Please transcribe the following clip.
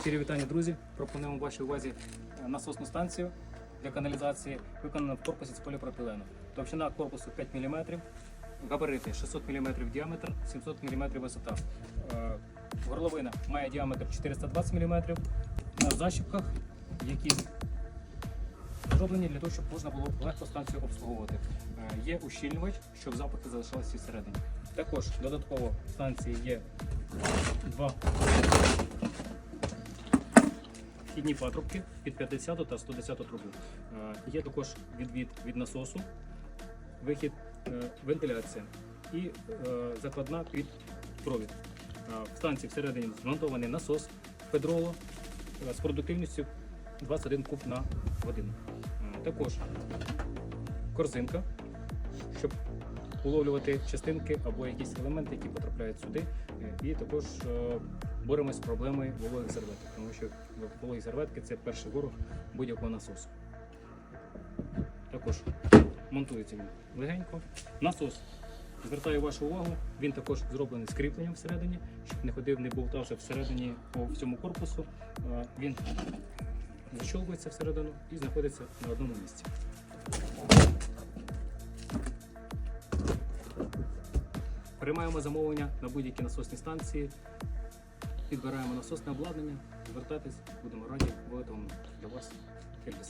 Щирі вітання, друзі. Пропонуємо вашій увазі е, насосну станцію для каналізації, виконану в корпусі з поліпропілену. Товщина корпусу 5 мм, габарити 600 мм діаметр, 700 мм висота. Е, Горловина має діаметр 420 мм. На защіпках, які зроблені для того, щоб можна було легко станцію обслуговувати. Е, Є ущільнювач, щоб запахи залишалися всередині. Також додатково в станції є два вхідні патрубки під 50 та 110 трубу. Е, Є також відвід від насосу, вихід, е, вентиляція і е, закладна під провід. В станції всередині змонтований насос Федроло е, з продуктивністю 21 куб на годину. Також корзинка, щоб уловлювати частинки або якісь елементи, які потрапляють сюди. І також боремось з проблемою вологих серветок, тому що вологі серветки це перший ворог будь-якого насосу. Також монтується він легенько. Насос. Звертаю вашу увагу, він також зроблений з всередині, щоб не ходив, не болтався всередині по всьому корпусу. Він защолкується всередину і знаходиться на одному місці. Приймаємо замовлення на будь-які насосні станції, підбираємо насосне обладнання, звертайтесь, будемо раді виготовимо для вас кілька